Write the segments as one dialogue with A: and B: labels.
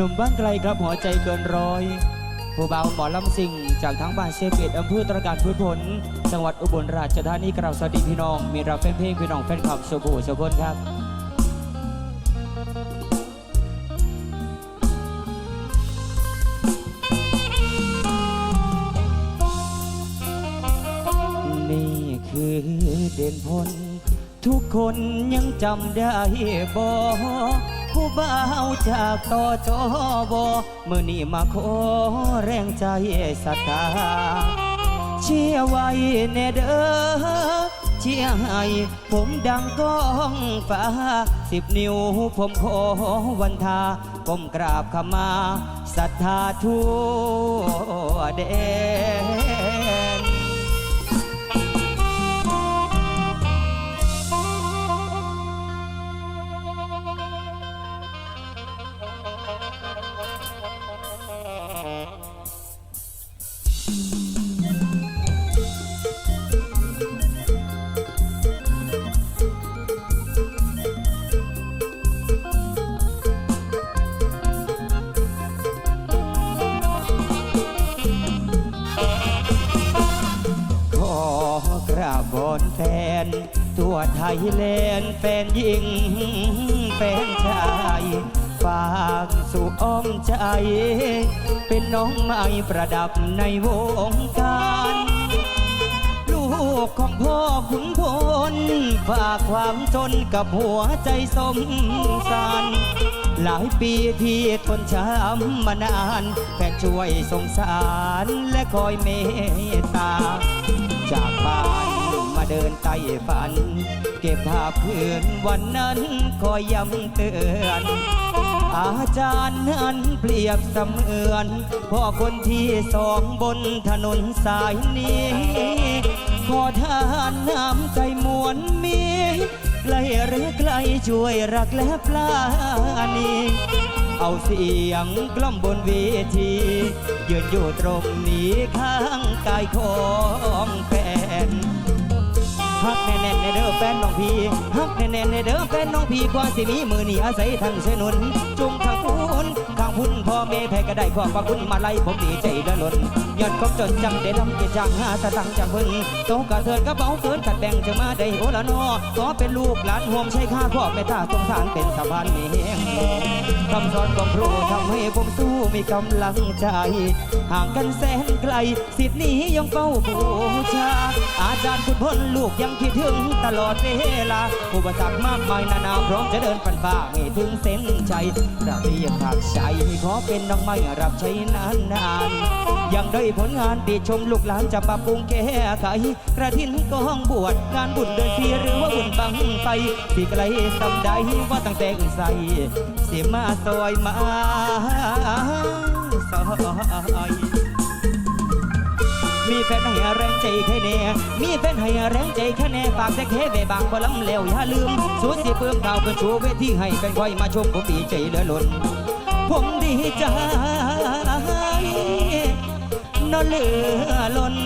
A: นุ่มบ้านไกลครับหัวใจเกินร้อยผู้บ่าวหมอลำสิงจากทั้งบ้านเซเกตอำเภอตระการพืชผล จังหวัดอุบลราชธานีกราบสวัสดีพี่น้อง มีเราแฟนเพลงพี่น้องแฟนคลับสุบูสุคนครับนี่คือเด่นพลทุกคนยังจำได้บ่ ผู้บ่าวจากต่อจอบเมื่อนี่มาขอแรงใจศรัทธาเชียไว้แน่เด้อเชียให้ผมดังก้องฟ้าสิบนิ้วผมขอวันทาก้มกราบขมาศรัทธาทั่วแด ตัวไทยแลนแฟนหญิงแฟนชายฝากสู่อ้อมใจ เป็นน้องไม้ประดับในวงการ ลูกของพ่อขุนพลฝากความจนกับหัวใจสมสารหลายปีที่ทนช้ำมานานแฟนช่วยสงสารและคอยเมตตาจากบ้าน เดินใต้ฝัน เก็บภาพเพื่อนวันนั้นคอยย้ำเตือนอาจารย์นั้นเปรียบเสมือนพ่อคนที่สองบนถนนสายนี้ขอทานน้ำใจมวลมีไกลหรือไกลช่วยรักและปลาณีเอาเสียงกล้อมบนเวทียืนอยู่ตรงนี้ข้างกายของแฟน แน่นในเด้อแฟนน้องพี่ฮักแน่นในเด้อแฟนน้องพี่กว่าสิมีมือนี่อาศัยทั้งเสนุนจุงทางพุน ข้างพุนพ่อแม่แพ้ก็ได้ขอบพระคุณมาไล่ผมดีใจละล้นยอดของจนจังได้ลำเกจังหาสตังจังเพิ่นโตกระเถิดกระเป๋าเกินขัดแบ่งจะมาได้โอละนอก็เป็นลูกหลานห่วมใช้ค่าพ่อแม่ตาสงสารเป็นสะพานเมียงคำสอนของครูทำให้ผมสู้มีกำลังใจ ห่างกันแสนไกล สิทธิ์นี้ยังเฝ้าบูชาอาจารย์คุณพลลูกยังคิดถึงตลอดเวลา อุปสรรคมากมายนานาพร้อมจะเดินฟันฝ่าให้ถึงเส้นชัยระเบียบผักใจขอเป็นน้องไม้รับใช้นานนานๆยังได้ผลงานติชมลูกหลานจะปรับปรุงแก้ไขกระทินกองบวชงานบุญเดินทีหรือว่าบุญบังไฟสิไกลสำใดว่าตั้งแต่ใส่เสียมาซอยมาซอย มีแฟนให้แรงใจแค่แน่มีแฟนให้แรงใจแค่แน่ฝากแต่แค่เบบางบ่ลำแล้วอย่าลืมสูญเสียเพิ่มข่าวเพื่อชูเวทีให้แฟนคอยมาชมผมดีใจเหลือล้นผมดีใจนอนเหลือล้น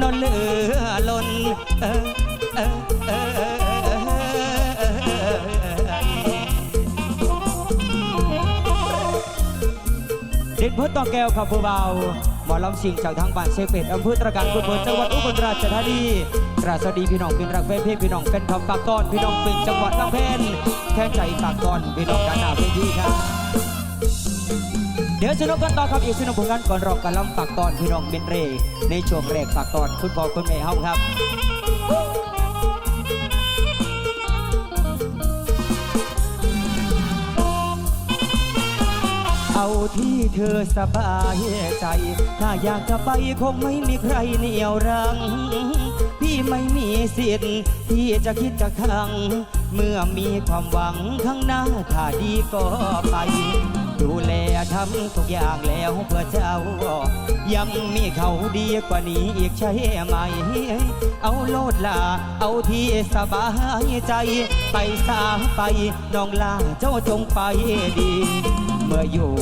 A: นอนเหลือล้นเออเออเออเด็ดเพื่อต่อแก้วครับผู้เบา มอลำสิงจากทางบ้านเซเป็ดอำเภอตระการกุฎบนจังหวัดอุบลราชธานีกราสดีพี่น้องเป็นรักแฟนเพลงพี่น้องเป็นคำฝากตอนพี่น้องเป็นจังหวัดลำเพนแค่ใจฝากตอนพี่น้องด้านหน้าเวทีครับเดี๋ยวสนุกกันต่อครับอีกสนุกผลงานก่อนรองกันลำฝากตอนพี่น้องเป็นเรในช่วงแรกฝากตอนคุณพ่อคุณแม่เฮาครับ เอาที่เธอสบายใจ ถ้าอยากจะไปคงไม่มีใครเหนี่ยวรัง พี่ไม่มีสิทธิ์ที่จะคิดจะขัง เมื่อมีความหวังข้างหน้าถ้าดีก็ไป ดูแลทำทุกอย่างแล้วเพื่อเจ้า ยังมีเขาดีกว่านี้อีกใช่ไหม เอาโลดลา เอาที่สบายใจ ไปสาไปน้องลาเจ้าจงไปดี เมื่ออยู่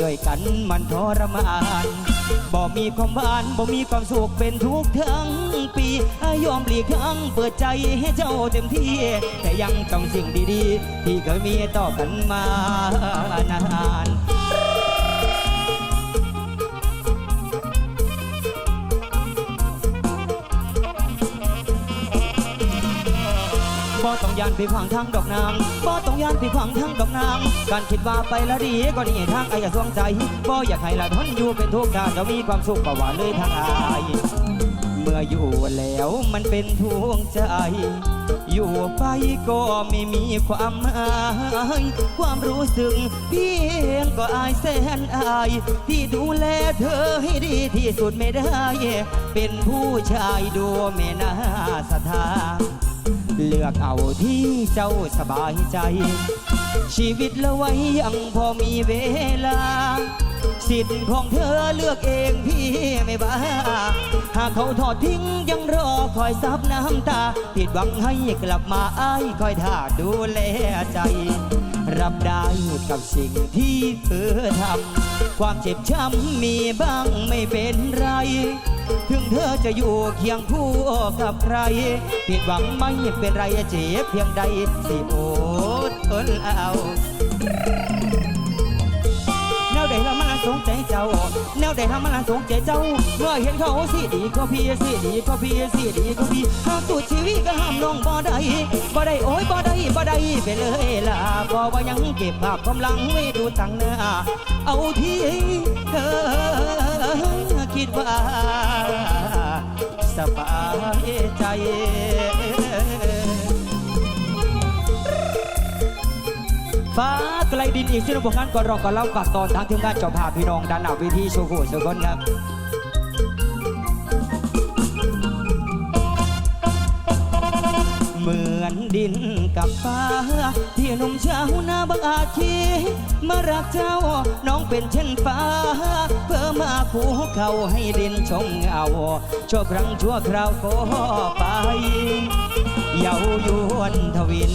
A: ด้วยกันมันทรมานบ่มีความหวานบ่มีความสุขเป็นทุกข์ทั้งปีอยอมหลีกทางเปิดใจให้เจ้าเต็มที่ แต่ยังต้องสิ่งดีๆ ที่เคยมีต่อกันมานาน ยานไปขวางทางดอกนางบ่ต้องยานไปขวางทางดอกนาง การคิดว่าไปล้วดีก็นี่ทางไอ้อย่าสวงใจบ่อยากให้ละทนอยู่เป็นทุกข์ถ้าจะมีความสุขก็ว่าเลยทางอายเมื่ออยู่แล้วมันเป็นทวงใจอยู่ไปก็ไม่มีความหมายความรู้สึกเพียงก็อายแสนอายที่ดูแลเธอให้ดีที่สุดไม่ได้ เป็นผู้ชายดูไม่น่าศรัทธา เลือกเอาที่เจ้าสบายใจ ชีวิตละไว้ยังพอมีเวลา สิทธิ์ของเธอเลือกเองพี่ไม่บ้า หากเขาทอดทิ้งยังรอคอยซับน้ำตา ผิดหวังให้กลับมาอ้ายคอยท่าดูแลใจ รับได้กับสิ่งที่เธอทำความเจ็บช้ำมีบ้างไม่เป็นไร ถึงเธอจะอยู่เคียงคู่กับใคร ผิดหวังไม่เป็นไรเจ็บเพียงใดสิโอดทนเอา สงใจเจ้า แนวใดละมันละสงใจเจ้า เมื่อเห็นเขาสิดีก็พี่สิดีก็พี่สิดีก็พี่หากตัวชีวิตก็ห้ามลงบ่ได้บ่ได้โอ้ยบ่ได้บ่ได้ไปเลยล่ะบ่ว่ายังเก็บภาพความหลังไว้ดูตั้งหน้าเอาที่เธอคิดว่าสบายใจ ฟ้าไกลดินอีกชื่อบุคคลก่อนรองก่อนเล่าฝากตอนทางทีมงานเจ้าภาพพี่น้องด้านหน้าเวิธีโชว์โหสุกนครับ อนดินกับฟ้าที่หนุ่มชาวนาบังอาจคิดมารักเจ้าน้องเป็นเช่นฟ้า เพื่อมาคู่เขาให้ดินชมเงาชั่วครั้งชั่วคราวก็ไป เยาวยวนทวิน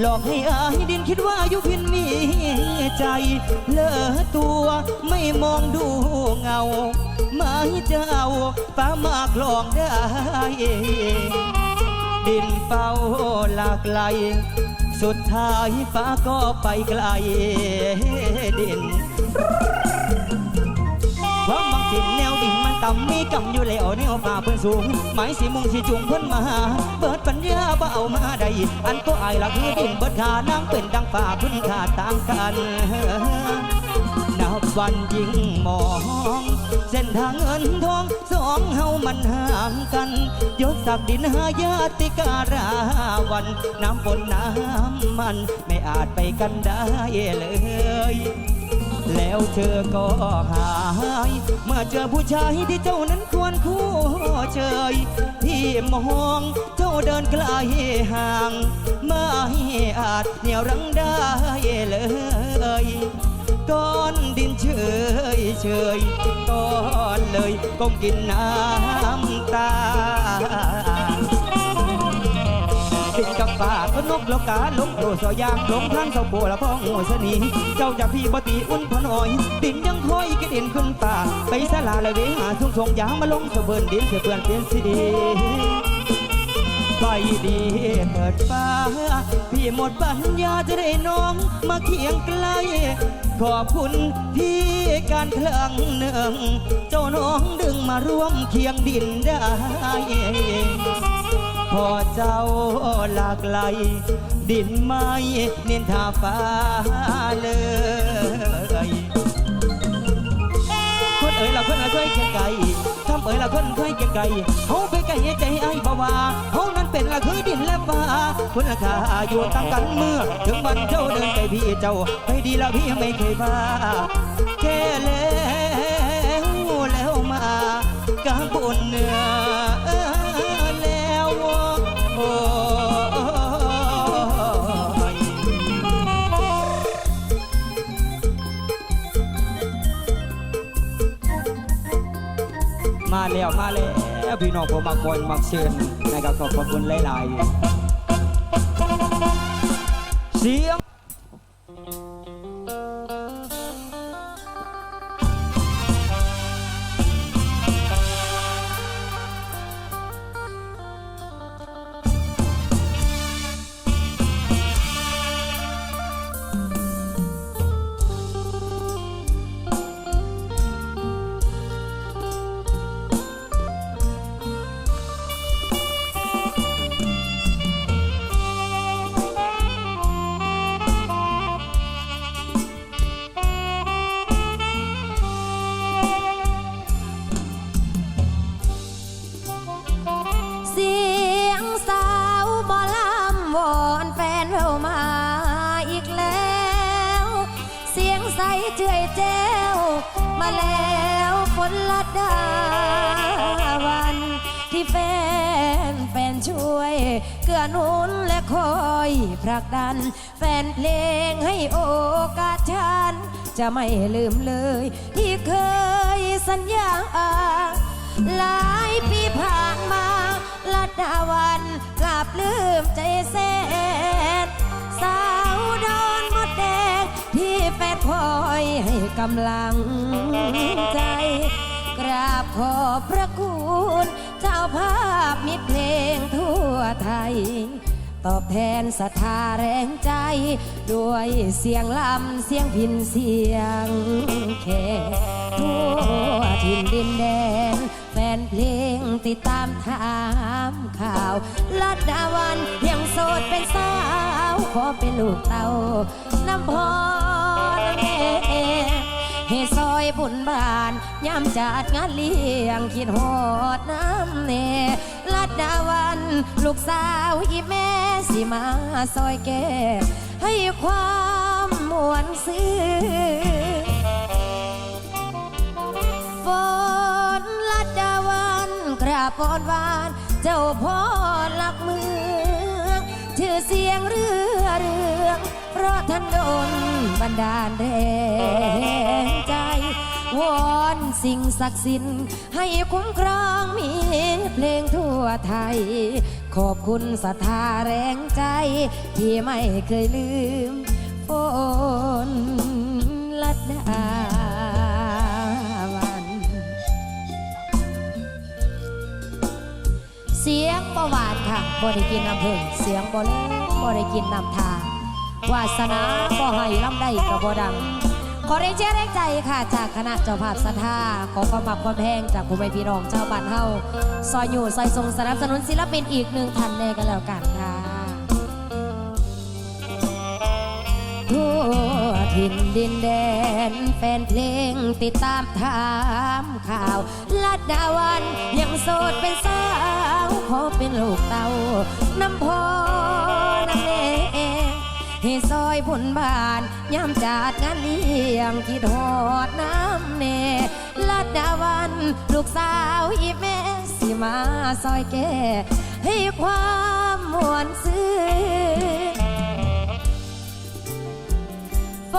A: หลอกให้อายดินคิดว่ายุพินมีใจเลอะตัวไม่มองดูเงา ไม่เจ้าฟ้ามากลองได้ ดินเฝ้าหลากไกล สุดท้ายฟ้าก็ไปไกลดินความมักสินแนวดินมันต่ำมีกำอยู่แล้วแนวฝ่าเพิ่อนสูง หมายสิมุงสิจุงเพิ่อนมา เบิดปัญญาบ่เอามาได้ อันก็อายละคือดินเบิดขานางเป็นดังฝ่าเพิ่นขาดต่างกัน นับวันยิ่งมอง เส้นทางเงินทองสองเฮามันห่างกันยศศักดินหายาติการาวัน น้ำฝนน้ำมันไม่อาจไปกันได้เลยแล้วเธอก็หาย เมื่อเจอผู้ชายที่เจ้านั้นควรคู่เชยที่มองเจ้าเดินไกลห่าง ไม่อาจเหนี่ยวรั้งได้เลย ก้อนดินเฉยเฉยก้อนเลยก้มกินน้ำตาดินกับป่าก็นกแล้วกาลงโดสอยางลงทางเสาโบละพ้องหัวสนี เจ้าจะพี่บตีอุ่นพน้อย ดินยังคอยกินดินขึ้นป่าไปสลาเลยเวหาทุ่งทงยางมาลงเสเบินดินเสเปือนเปลี่ยนสี ไปดีเถิดฟ้า พี่หมดปัญญาจะได้น้องมาเคียงใกล้ ขอบคุณที่การครั้งหนึ่ง เจ้าน้องดึงมาร่วมเคียงดินได้พอเจ้าหลากไหลดินไม้เน้นทาฟ้าเลยคนเอ๋ยละคนเอ๋ยเคยเกียงไก่ทำ เอ๋ยละคนเคยเก่งไก่เขาไปไก่ใจไอ้บ่าวาเขานั้นเป็นละคือดินและฟ้าคุณราคาอยู่ตั้งกันเมื่อ ถึงวันเจ้าเดินไปพี่เจ้าไปดีละพี่ไม่เคยว่าแค่แล้วแล้วมากางบนเนื้อ แล้วมาแล้วพี่น้องผมมากวนมักเชิญนะครับขอบคุณหลายๆเสียง
B: มาแล้วฝนลัดดาวัน ที่แฟนแฟนช่วย เกื้อหนุนและคอยผลักดัน แฟนเพลงให้โอกาสฉัน จะไม่ลืมเลย ที่เคยสัญญาหลายปีผ่านมาลัดดาวันกลับลืมใจแสนสาวดอน คอยให้กำลังใจ กราบขอบพระคุณเจ้าภาพมิตรเพลงทั่วไทย ตอบแทนศรัทธาแรงใจ ด้วยเสียงลำเสียงพินเสียงแค่ทั่วถิ่นดินแดนแฟนเพลงติดตามถามข่าวลัดดาวันยังโสดเป็นสาว ขอเป็นลูกเตาน้ำพอ ให้ซอยบุญบานยามจัดงานเลี้ยงคิดหอดน้ำเนลัดดาวัน ลูกสาวอีแม่สิมาซอยแก่ให้ความมวนซื้อฝนลัดดาวันกราบปอนวาน เจ้าพ่อลักมือ ชื่อเสียงเรือเรืองเพราะท่านโดนบันดาลแรงใจวอนสิ่งศักดิ์สิทธิ์ให้คุ้มครองมีเพลงทั่วไทย ขอบคุณศรัทธาแรงใจ ที่ไม่เคยลืมฝนลัดดา เสียงประวานค่ะบ่ได้กินน้ำผึ้งเสียงบ่เล่บ่ได้กินน้ำทาวาสนาบ่ให้ลำได้กับบ่ดัง ขอได้เจ้แรงใจค่ะ จากคณะเจ้าภาพสัทธาขอความมักความแพงจากผู้ไม่พี่น้องชาบ้านเฮาซอยอยู่ซอยทรงสนับสนุนศิลปินอีกหนึ่งท่านเลยกันแล้วกัน ทั่วถิ่นดินแดน แฟนเพลงติดตามถามข่าวลัดดาวันยังโสดเป็นสาวขอเป็นลูกเตาน้ำพอน้ำเนให้ซอยบุญบานยามจัดงานเลี้ยงคิดหอดน้ำเนลัดดาวัน ลูกสาวอีแม่สิมาซอยแก่ให้ความมวนซื้อ ฝ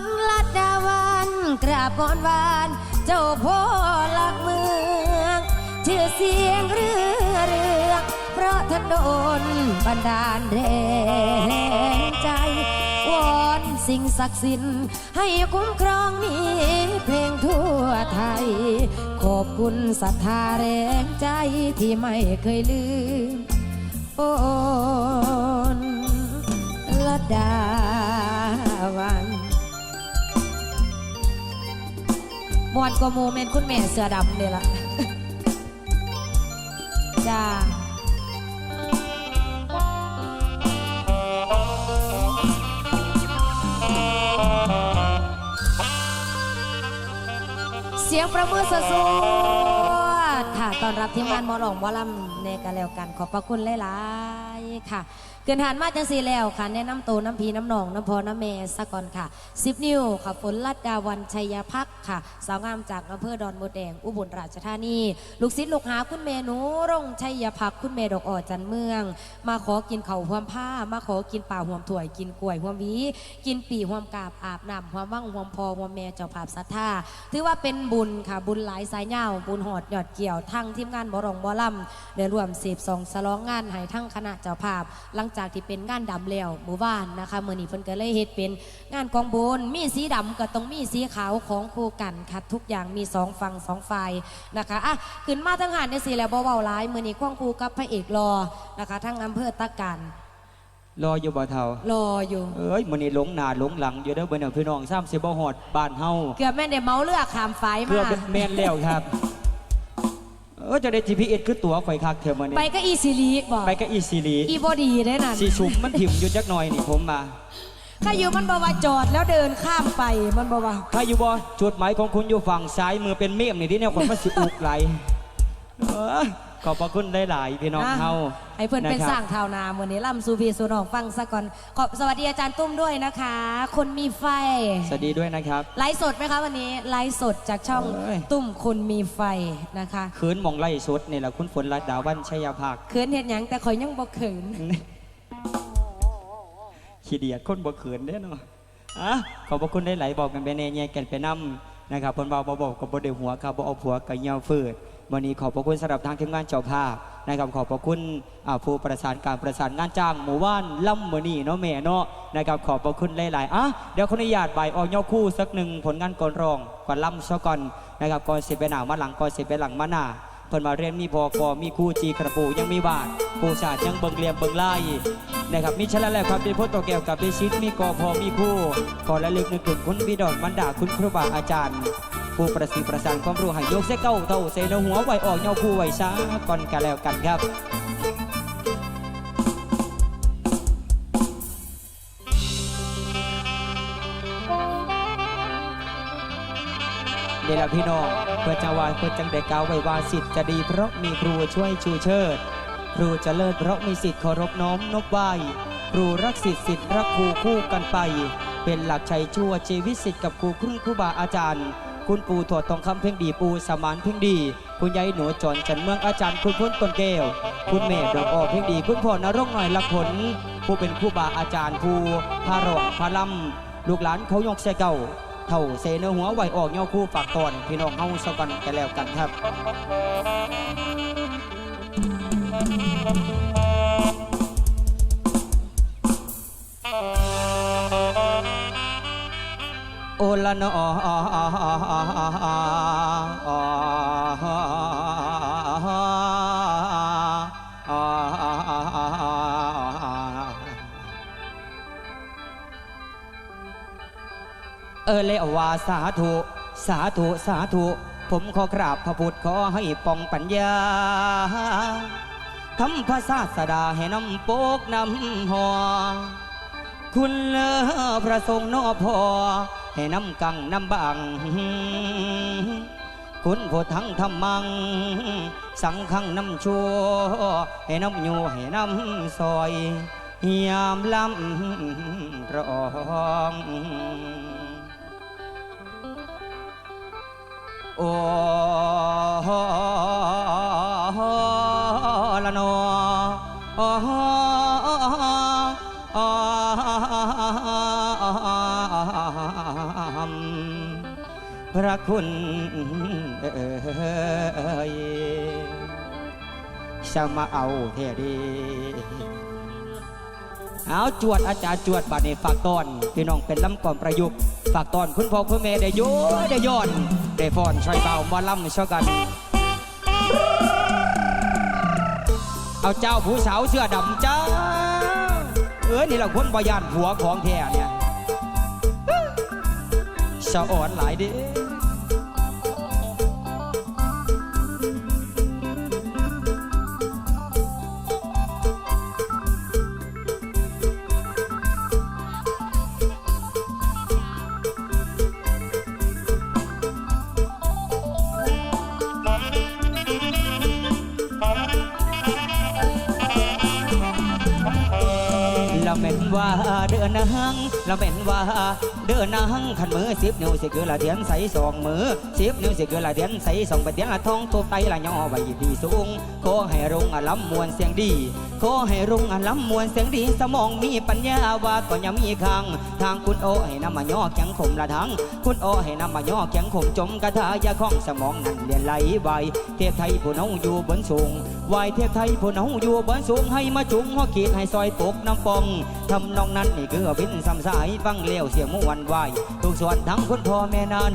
B: นลัดดาวันกราบก่อนวาน เจ้าพ่อหลักเมืองชื่อเสียงเรือเรืองเพราะท่านโดนบันดาลแรงใจ วอนสิ่งศักดิ์สิทธิ์ให้คุ้มครองมีเพลงทั่วไทย ขอบคุณศรัทธาแรงใจที่ไม่เคยลืมฝนละดา วันมวนกว่าโมเมนต์คุณแม่เสือดำเนี่ยละจ้าเสียงประมือสดค่ะ ตอนรับทีมงานมอหลองหมอลำในกันแล้วกัน ขอบพระคุณหลาย ๆ ค่ะ กินทานมาจังสีแล้วค่ะ แนะนำตัวน้ำพีน้ำหนองน้ำพอน้ำเมสะก่อนค่ะ10นิ้วค่ะฝนลัดดาวันชัยพักค่ะ สาวงามจากอำเภอดอนโมแดง อุบลราชธานี ลูกศิษย์ลูกหาคุณเมนูรงชัยพักคุณเมดอกอ่อจันเมือง มาขอกินเข่าวหวมผ้า มาขอกินป่าหวมถั่วยกินกล้วยหวมวีกินปีหวมกาบอาบน้ำหวมว่างหวมพอหวมแม่เจ้าภาพศรัทธาถือว่าเป็นบุญค่ะบุญหลายสายเงาบุญหอดหยอดเกี่ยวทั้งทีมงานบรองบอลำได้รวมสีบสองสลองงานให้ทั้งคณะเจ้าภาพหลังจากที่เป็นงานดำแล้วหมู่บ้านนะคะเมื่อนี้เพิ่นก็เลยเฮ็ดเป็นงานกองบุญมีสีดำก็ต้องมีสีขาวของคู่กันค่ะทุกอย่างมีสองฝั่งสองฝ่ายนะคะอะขึ้นมาทั้งหานในสีแล้วบ่เว้าหลายมื้อนี้ควงคู่กับพระเอกรอนะคะทั้งอำเภอตะการ
A: รออยู่บ่เท่าร
B: ออยู่
A: เอ้ยมื้อนี้หลงหน้าหลงหลังอยู่เด้อเบิ่นเอาพี่น้องซ้ำสิบ่ฮอดบ้านเฮา
B: เกือบแม่นได้เมาเรือขามฝาย
A: เพื่อ
B: มา
A: เป็นแม่นแล้วครับเออจะได้ GPS คือตั๋วข่อยคักเทอมื้อนี้
B: ไปก็อีซิลีบอก
A: ไปกับอีซีรี
B: อีบอดีได้นั่น
A: สิชุมมันถิ่มอยู่จักหน่อยนี่ผมมา
B: ถ้าอยู่มันบอกว่าจอดแล้วเดินข้ามไปมันบอกว่า
A: ถ้าอยู่บ่จุดหมายของคุณอยู่ฝั่งซ้ายมือเป็นเมฆนี่ที่แนวคนมันสิอุกไหลเออ ขอบพระคุณหลายๆพี่น้องเฮา
B: ให้เพื่อนเป็น
A: นะครับ
B: สร้างเท่านาเมื่อนี้ล่ำสูพีสูนองฟังซะก่อนขอบสวัสดีอาจารย์ตุ้มด้วยนะคะ คนมีไฟ
A: สวัสดีด้วยนะครับ
B: ไลฟ์สดไหมคะวันนี้ไลฟ์สดจากช่อง
A: เอ้ย
B: ตุ้มคนมีไฟนะคะ
A: คืนหมองไล่สุดนี่แหละคุณฝนรัตดาวันชัยภาค
B: เขินเห็นหยังแต่คอยยังบ่เขิน
A: ขี้เดียดคนบ่เขินเด้อเนาะอะขอบพระคุณได้หลายๆบอกกันไปแน่แย่กันไปนํนะครับเพิ่นเว้าบ่บอกก็บ่ได้หัวครับบ่เอาผัวก็เหี่ยวฟืด วันนี้ขอบพระคุณสำหรับทางทีมงานเจ้าภาพนะครับขอบพระคุณผู้ประสานการประสานงานจ้างหมู่บ้านล่ำมือนี่เนาะแม่เนาะนะครับขอบพระคุณหลายๆอะเดี๋ยวขออนุญาตใบออกยอคู่สักหนึ่งผลงานก่อนรองก่อนล่ำซะก่อนนะครับก่อนเสิไปหน้ามาหลังก่อนเสิไปหลังมาหน้าเพิ่นมาเรียนมีพอกอมีครูจีกระปูยังมีบาทปูศาสตร์ยังเบิงเลียมเบิงไล่นะครับมีชนะแล้วครับเป็นพ่อตัวแก้วกับเป็นชิดมีกอพอมีคู่ขอระลึกนึกถึงคุณบิดอนบรรดาคุณครูบาอาจารย์ ผู้ประสิทธิ์ประสานความรู้ให้ยกเสเก้าเท่าเสนหัวไหวออกเงาคู่ไหวช้าก่อนกันแล้วกันครับเดลพี่น้องเพื่อจะวายเพื่อจังได้กล่าวไว้วาสิทธิ์จะดีเพราะมีครูช่วยชูเชิด ครูจะเลิศเพราะมีสิทธิ์เคารพน้อมนบไหวครูรักสิทธิ์สิทธิ์รักครูคู่กันไป เป็นหลักชัยชั่วชีวิตสิทธิ์กับครูครึ่งครูบาอาจารย์ คุณปู่ถอดทองคำเพ่งดีปูสมานเพ่งดี คุณยายหนูจอนจันเมืองอาจารย์คุณพ้นต้นแก้ว คุณแม่ดอกออเพ่งดี คุณพ่อนรงหน่อยละผล ผู้เป็นครูบาอาจารย์ผู้พารองพาลำลูกหลานเขายกเสเก่าเท่าเสนหัวไหวออกเงาคู่ฝากตอนพี่น้องเฮาสกันกันแล้วกันครับ โอละนอเออเลว่าสาธุสาธุสาธุผมขอกราบพระพุทธขอให้ปองปัญญาทำพระศาสดาให้น้ำโปกน้ำหอ คุณเลอพระทรงนอพอ ให้น้ำกังน้ำบัง คุณโพทั้งธรรมัง สังขังน้ำชัวให้น้ำอยู่ให้น้ำซอยยามลำร้องโอ้ละนอพ ระคุณเอ่ยจะมาเอาเท่ดี เอาจวดอาจารย์จวดบาดนี้ฝากตอน พี่น้องเป็นลำก่อนประยุกต์ฝากตอนคุณพ่อคุณแม่ได้โยได้ย้อนได้ฟอนช่วยเบามาล่ำช่วยกัน เอาเจ้าผู้สาวเสื้อดำจ้า เอ้ยนี่แหละคนบยานผัวของแท้เนี่ยสะอ่อนหลายด้ ว่าเดินนางละเม็นว่าเดินนางขันมือสิบนิ้วสิคือละเทียนใส่สองมือสิบนิ้วสิคือละเทียนใส่สองไปเทียนละทองตัวไตละย่อไว้ที่สูงขอให้รงอลำมวนเสียงดีขอให้รงอลำมวนเสียงดีสมองมีปัญญาว่าก็ยังมีคังทางคุณโอให้นำมาย่อแข็งขมละทั้งคุณโอให้นำมาย่อแข็งขมจมกระทายาข้องสมองนั่นเลียนไหลไวเทพไทยผู้น้องอยู่บนสูง วายเทพไทยผู้น้องอยู่บนสูงให้มาจุงหัวขีดให้ซอยปกน้ำปองทำนองนั้นนี่คือบินสำสายฟังเลี้ยวเสียงมวนวาย ทุกส่วนทั้งคุณพ่อแม่นั้น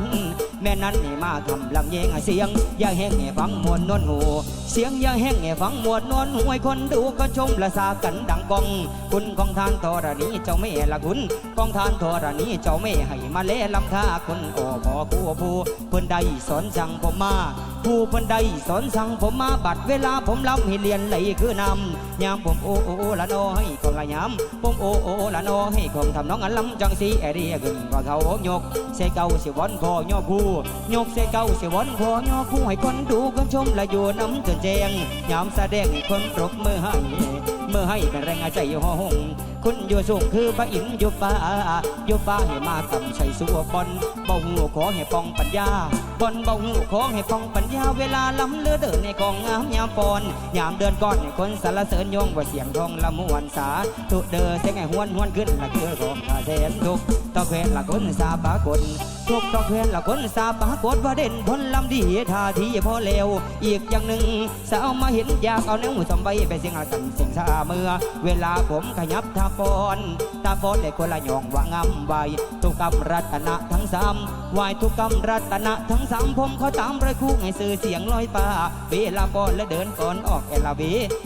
A: แม่นั้นนี่มาทำลำเยงเสียง อย่าแห้งให้ฟังมวนนวลหูเสียงอย่าแห้งให้ฟังมวนนวลหูให้คนดูก็ชมละสากันดังกอง คุณของทานธรณีเจ้าแม่ละคุณของทานธรณีเจ้าแม่ให้มาเล่ลำค่าคนโอ้พอผู้ผู้เพิ่นได้สอนสั่งผมมา ผู้เพิ่นได้สอนสั่งผมมาบัดเวลาผมลำให้เรียนไหลคือนำยามผมโอ้โอ้ละน้อยของละยามผมโอ้โอ้ละน้อยของทำน้องอันลำจังสีแอรียกึ่งว่าเขายกเสเก่าสิวันคอย่อคู่ยกเสเก่าสิวันคอย่อคู่ให้คนดูคนชมและอยู่น้ำจนแจงยามแสดงคนปรบมือให้เมื่อให้เป็นแรงใจห่อหงคุณอยู่สูงคือพระอินทร์อยู่ฟ้าอยู่ฟ้าให้มาต่ำใส่สัวบอลเบาหูขอให้ปองปัญญาบอลเบาหูขอให้ปองปัญญาเวลาล้ำเลือเดินในกองงามยามปอนยามเดินก้อนให้คนสารเสริญยงว่าเสียงทองละมวนสาตุเดอเสียงไห้หวนหวนขึ้นละคือของข้าแสนทุกข์ตะแควนละคนสาปากลทุกข์ตะแควนละคนสาปากลว่าเด่นพ้นลำดีท่าทีพอเลวอีกอย่างหนึ่งสาวมาเห็นอยากเอาเนื้อหมูสมใบไปเสียงละกันเสียงสาเมื่อ เวลาผมขยับทาฟอนตาฟอนได้คนละหยองว่างามใบตุกกรรมรัตนะทั้งสาม ไหวทุกกรรมรัตนะทั้งสามผมเขาตามประคู่ให้สื่อเสียงลอยฟ้าเวลาบอลและเดินก่อนออกแอลาเว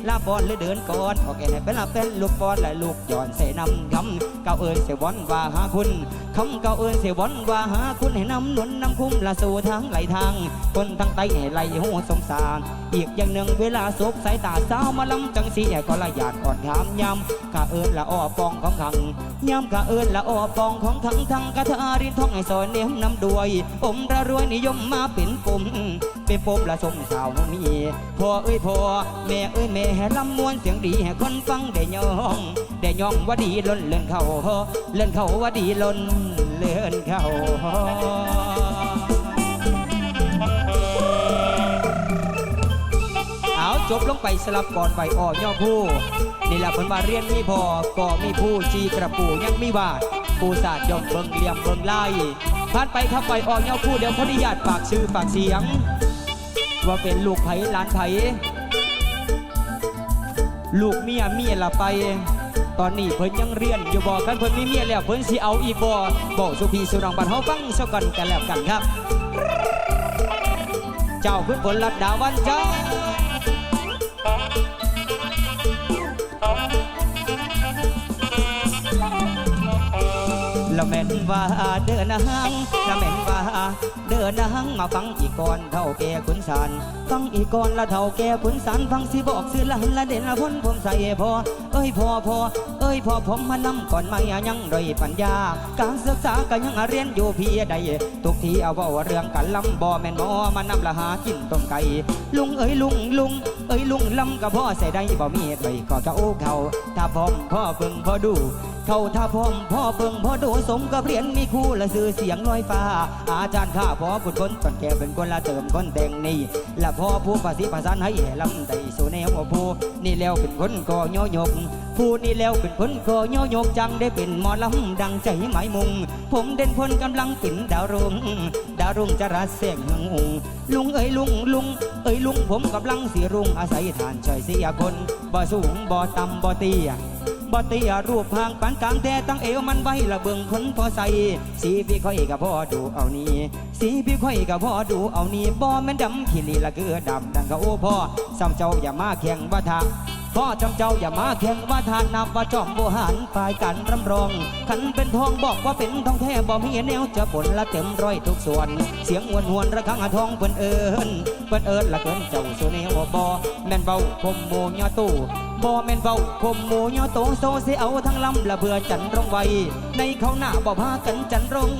A: ลาบอลและเดินก่อนออกแอลเป็นลาเป็นลูกบอลและลูกย้อนเสนำคำเก้าเอิญเสวอนว่าหาคุณคำเก้าเอิญเสวอนว่าหาคุณให้นำหนุนนำคุ้มละสู่ทางไหลทาง คนทั้งไตให้ไหลหูสงสารอีกอย่างหนึ่งเวลาสบสายตาสาวมาลำจังสีก็ละหยาดอ่อนงามยำกะเอิญละอ้อปองของขังยำกะเอิญละอ้อปองของขังทั้งกะทารินท่องให้ซอยเนียมนำด้วย อมระรวยนิยมมาเป็นปุ่มเป็นปมละสมสาวมีพ่อเอ้ยพ่อแม่เอ้ยแม่ให้ลำมวนเสียงดีให้คนฟังได้ยองได้ยองว่าดีล้นเลื่อนเขาเลื่อนเขาว่าดีล้นเลื่อนเขา จบลงไปสลับก่อนไปอ่อย่อผู้นี่แหละเพิ่นว่าเรียนมีพอก็มีผู้จีกระปูยังมีวาดปูศาสตร์ยอมเบิงเหลี่ยมเบิ่งลายผ่านไปครับไปอ่อย่อผู้เดี๋ยวขออนุญาตฝากชื่อฝากเสียง ว่าเป็นลูกไผหลานไผ่ลูกเมียเมียละไป ตอนนี้เพิ่นยังเรียนอยู่บ่กันเพิ่นมีเมียแล้วเพิ่นสิเอาอีกบ่บอกสุพีสุนองบัดเฮาฟังซะก่อนกันแล้วกันครับ เจ้าเพื่นผลลัดดาวันจ้า Thank you. ละแม่นว่าเดินนางละแม่นว่าเดินนางมาฟังอีกก่อนเท่าแก่ขุนสารฟังอีกก่อนละเท่าแก่ขุนสารฟังสิบอกสิละละเด่นละพ้นผมใส่พอเอ้ยพอพอเอ้ยพอผมมานำก่อนไม่ยังด้อยปัญญา การศึกษาก็ยังเรียนอยู่เพียใดทุกทีเอาว่าเรื่องกันลำบ่แม่นหมอมานำละหากินต้มไก่ลุงเอ้ยลุงลุงเอ้ยลุงลำกับพ่อใส่ได้บ่มีไว้ก็กะโอ้เขาถ้าพร้อมพ่อเบิ่งพ่อดู เขาท่าพร้อมพ่อเบิ่งพ่อดูสมกับเรียนมีคู่และสื่อเสียงลอยฟ้า อาจารย์ข้าพ่อขุดคนตอนแก่เป็นคนละเติมคนแต่งนี่และพ่อผู้ภาษีภาษานให้ลำได้สู่แนวผู้นี่แล้วเป็นคนก่อยอยกผู้นี่แล้วเป็นคนก่อยอยกจังได้เป็นหมอลำดังใจหมายมุง ผมเด่นพลกำลังเป็นดาวรุ่งดาวรุ่งจะรัสเสียงเมืองอุงลุงเอ้ยลุงลุงเอ้ยลุงผมกำลังสีรุ่งอาศัยฐานช่วยเสียคนบ่สูงบ่ต่ำบ่เตี้ย บ่เตียรูปพางปานกลางแต่ตั้งเอวมันไว้ละเบิ่งคนพอใส่สีพี่ค่อยกับพ่อดูเอานี่สีพี่ค่อยกับพ่อดูเอานี่บ่แม่นดำขี้ลีละเกือดำดังก็โอ้พ่อซ้ำเจ้าอย่ามาแข่งว่าทางพ่อจำเจ้าอย่ามาแข่งว่าทานนับว่าจอมโบหารฝ่ายกันรำรองขันเป็นทองบอกว่าเป็นทองแท้บ่มีแนวจะผลละเต็มร้อยทุกส่วน เสียงหวนหวนระฆังอะทองเปิ้นเอิญเปิ้นเอิญละเกินเจ้าสุแนวบ่แม่นเบาคมโมยอตู้ บ่แม่นเบาคมหมูยอโตโซสิเอาทั้งลำละเบื่อจันรงไว้ ในเขาหน้าบ่พากันจันรง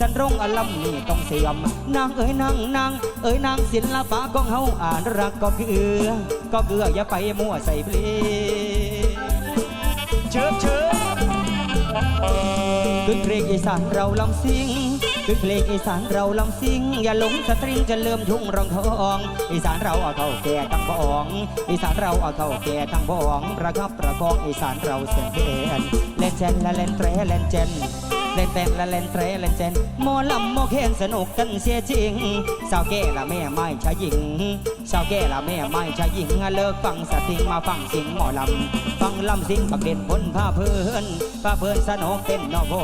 A: จันรงอลำนี่ต้องเสียมนางเอ้ยนางนางเอ้ยนางศิลปะของเฮาอ่านรักก็เกลือก็เกลืออย่าไปมั่วใส่เพลงเชิบเชิบขึ้นเพลงอีสานเราลำซิง ขึ้นเพลงอีสานเราลำซิงอย่าหลงสตริงจะเริ่มทุ่งรองทองอีสานเราเอาเท่าแก่ตั้งบองอีสานเราเอาเท่าแก่ตั้งบองประคับประคองอีสานเราเสียงเพลงเล่นเจนและเล่นเตรเล่นเจนเล่นเป็นและเล่นเตรเล่นเจนหมอลำหมเคนสนุกกันเสียจริงสาวแก่ละแม่ไม่ชายหญิงสาวแก่ละแม่ไม่ชายหญิงเลิกฟังสติงมาฟังสิงหมอลำฟังลำสิงบักเด่นพ้นผ้าเพื่อนผ้าเพื่อนสนุกเต้นนอพอ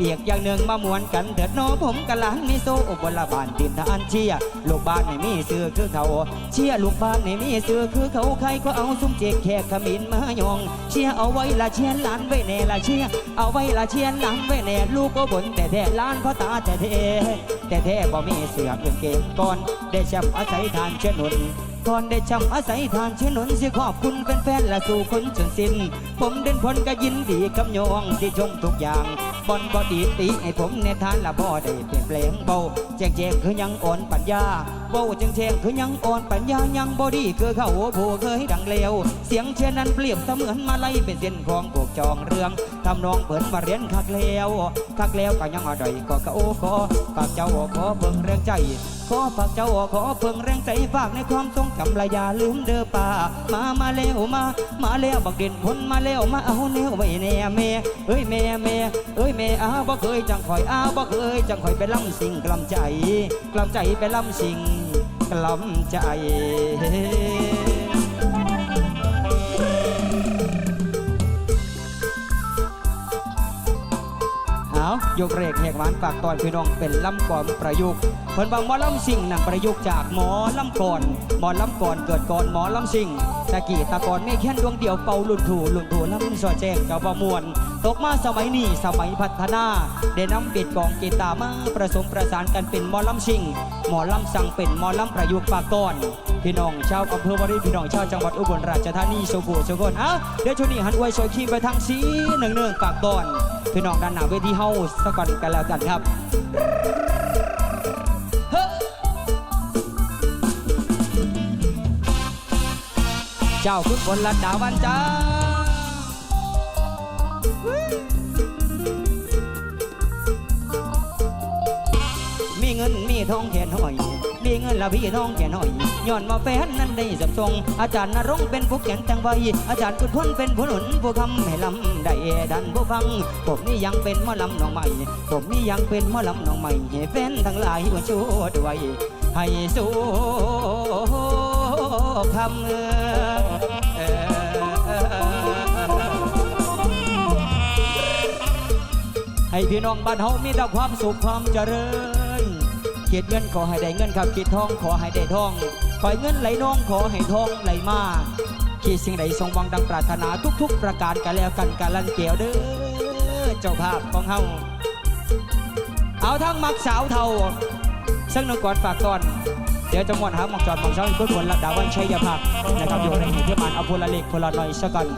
A: อีกอย่างหนึ่งมามวนกันเถิดน้อผมกะหลานนี่โซอุบลบานดินทานเชียลูกบ้านไม่มีเสื้อคือเขา เชียลูกบ้านไม่มีเสื้อคือเขาใครก็เอาซุ้มเจกแขกขมิ้นมายอง เชียเอาไว้ละเชียร์หลานไว้แน่ละเชียเอาไว้ละเชียร์หลานไว้แน่ลูกก็บ่นแต่แท้หล้านพ่อตาแต่แท้แต่แท้บ่มีเสื้อเงินเกงก่อนได้แชมป์อาศัยทานเชนุน ก่อนได้จำอาศัยทานเชนนสิขอบคุณเป็นแฟนๆและสู่คนจนสิ้น ผมเด่นพลก็ยินดีกับโยงที่ชมทุกอย่างบอนบอดีตีให้ผมในทานละบ่ได้เปลี่ยนแปลงเบาแจงแจงคือยังอ่อนปัญญาเบาแจงแจงคือยังอ่อนปัญญายังบอดีคือเข้าผู้เคยดังเลวเสียงเช่นนั้นเปรียบเสมือนมาไล่เป็นเส้นของพวกจองเรื่องทำนองเปิดมาเรียนคักแล้วคักแล้วก็ยังอะไรก็กะโอ้ขอฝากเจ้าขอเบิ่งแรงใจ อฝากเจ้าขอเพิ่งแรงใจฝากในความทรงจำละยาลืมเด้อป่ามามาแล้วมา มาแล้วบักเด่นพ้นมาแล้วมาเอาแนวไว้แน่แม่เอ้ยแม่แม่เอ้ยแม่อ้าบ่เคยจังคอยอ้าบ่เคยจังคอยไปลำสิ่งกลำใจกลำใจไปลำสิ่งกลำใจเอายกเรกแหกหวานฝากตอนพี่น้องเป็นลำก่อนประยุกต์ เพิ่นบางหมอลำสิ่งนั่งประยุกต์จากหมอลำก่อนหมอลำก่อนเกิดก่อนหมอลำสิ่งตะกี้ตะกอนไม่แค่นดวงเดียวเป่าลุ่นถูลุ่นถูลำสอแจ้งกับบมวนตกมาสมัยนี้สมัยพัฒนาได้นำเบ็ดกองกีตาร์มาประสมประสานกันเป็นหมอลำสิ่งหมอลำสั่งเป็นหมอลำประยุกต์ฝากตอนพี่น้องชาวอำเภอวารินพี่น้องชาวจังหวัดอุบลราชธานีสุโขสุคนอะเดี๋ยวช่วงนี้หันอวยโชยคีไปทางสีหนึ่งหนึ่งฝากตอนพี่น้องด้านหน้าเวทีเฮาสักก่อนกันแล้วกันครับ เจ้าคุณฝนลัดดาวันจ้ามีเงินมีทองแขนหอยมีเงินละพี่ทองแขนหอยย้อนมาแฟนนั้นได้สับทรง อาจารย์นรงค์เป็นผู้แก่นจังไวอาจารย์กุดพ้นเป็นผู้หนุนผู้คำให้ลำได้ดันผู้ฟัง ผมนี่ยังเป็นหมอลำน้องใหม่ ผมนี่ยังเป็นหมอลำน้องใหม่ให้แฟนทั้งหลายมาช่วยด้วยให้สู้ คำเออให้พี่น้องบ้านเฮามีแต่ความสุขความเจริญคิดเงินขอให้ได้เงินครับคิดทองขอให้ได้ทองขอให้เงินไหลน้องขอให้ทองไหลมาคิดสิ่งใดทรงหวังดังปรารถนาทุก ๆ ประการกันแล้วกันกาลันเกี่ยวเด้อเจ้าภาพของเฮาเอาทั้งมักสาวเทาซึ่งนองก่อนฝากก่อน เดี๋ยวจะมวนหาหมองจอดหมองเช้าอีกเพื่อผลระดาวันชัยภาพนะครับอยู่ในที่ที่มานเอาพลเล็กพลน้อยสกก่อน